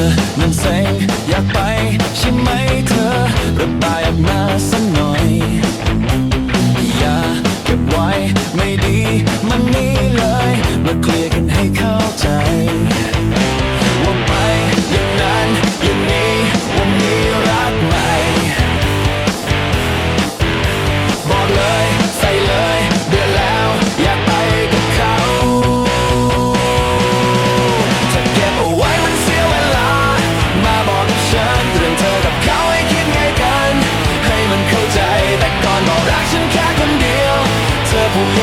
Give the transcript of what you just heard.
อมันเซ็งอยากไปใช่ไหมเธอระบายออกมาสัอ Oh.